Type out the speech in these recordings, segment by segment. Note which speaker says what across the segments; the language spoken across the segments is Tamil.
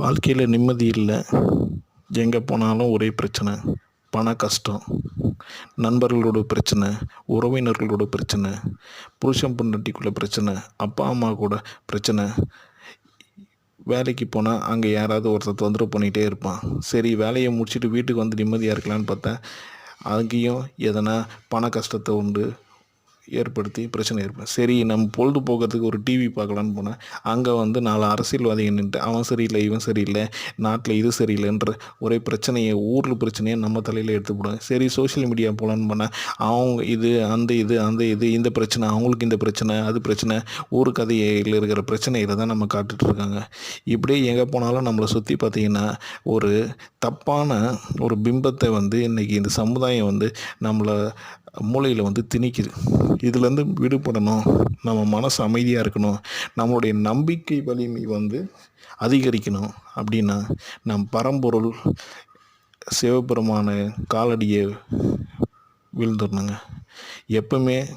Speaker 1: வாழ்க்கையில் நிம்மதி இல்லை. எங்கே போனாலும் ஒரே பிரச்சனை. பண கஷ்டம். நண்பர்களோட பிரச்சனை உறவினர்களோட பிரச்சனை புருஷன் பொண்டாட்டிக்குள்ள பிரச்சனை அப்பா அம்மா கூட பிரச்சனை. வேலைக்கு போனால் அங்கே யாராவது ஒருத்தர் தொந்தரவு பண்ணிகிட்டே இருப்பான். சரி வேலையை முடிச்சுட்டு வீட்டுக்கு வந்து நிம்மதியாக இருக்கலான்னு பார்த்தா அங்கேயும் எதனா பண கஷ்டத்தை உண்டு ஏற்படுத்தி பிரச்சனை ஏற்படும் சரி நம்ம பொழுதுபோக்குறதுக்கு ஒரு டிவி பார்க்கலான்னு போனால் அங்கே வந்து நாலு அரசியல்வாதிகள் நின்றுட்டு அவன் சரியில்லை இவன் சரியில்லை நாட்டில் இது சரியில்லைன்ற ஒரே பிரச்சனையை ஊரில் பிரச்சனையை நம்ம தலையில் எடுத்து போடுவேன். சரி சோஷியல் மீடியா போகலான்னு போனால் அவங்க இது அந்த இது அந்த இது இந்த பிரச்சனை அவங்களுக்கு இந்த பிரச்சனை அது பிரச்சனை ஊர் கதையில் இருக்கிற பிரச்சனையில் தான் நம்ம காட்டுட்ருக்காங்க இப்படியே எங்கே போனாலும் நம்மளை சுற்றி பார்த்தீங்கன்னா ஒரு தப்பான ஒரு பிம்பத்தை வந்து இன்றைக்கி இந்த சமுதாயம் வந்து நம்மளை மூளையில் வந்து திணிக்குது. இதுலேருந்து விடுபடணும். நம்ம மனசு அமைதியாக இருக்கணும். நம்மளுடைய நம்பிக்கை வலிமை வந்து அதிகரிக்கணும். அப்படின்னா நம் பரம்பொருள் சிவபெருமான காலடியை விழுந்துடணுங்க. எப்பவுமே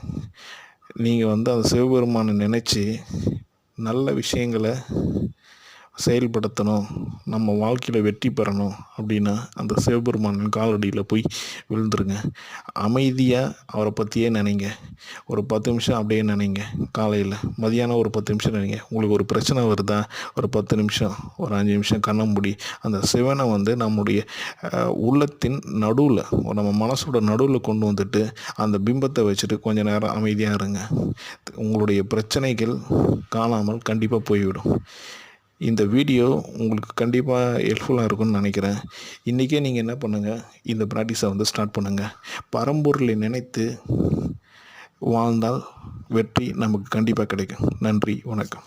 Speaker 1: நீங்கள் வந்து அந்த சிவபெருமானை நினச்சி நல்ல விஷயங்களை செயல்படுத்தணும். நம்ம வாழ்க்கையில் வெற்றி பெறணும் அப்படின்னா அந்த சிவபெருமானின் காலடியில் போய் விழுந்துருங்க. அமைதியாக அவரை பற்றியே நினைங்க. ஒரு பத்து நிமிஷம் அப்படியே நினைங்க. காலையில் மதியானம் ஒரு பத்து நிமிஷம் நினைங்க. உங்களுக்கு ஒரு பிரச்சனை வருதா? ஒரு பத்து நிமிஷம் ஒரு அஞ்சு நிமிஷம் கண்ண முடி அந்த சிவனை வந்து நம்முடைய உள்ளத்தின் நடுவில் நம்ம மனசோட நடுவில் கொண்டு வந்துட்டு அந்த பிம்பத்தை வச்சுட்டு கொஞ்சம் நேரம் அமைதியாக இருங்க. உங்களுடைய பிரச்சனைகள் காணாமல் கண்டிப்பாக போய்விடும். இந்த வீடியோ உங்களுக்கு கண்டிப்பாக ஹெல்ப்ஃபுல்லாக இருக்கும்னு நினைக்கிறேன். இன்றைக்கே நீங்கள் என்ன பண்ணுங்கள் இந்த ப்ராக்டிஸை வந்து ஸ்டார்ட் பண்ணுங்கள் பரம்பொருளை நினைத்து வாழ்ந்தால் வெற்றி நமக்கு கண்டிப்பாக கிடைக்கும். நன்றி வணக்கம்.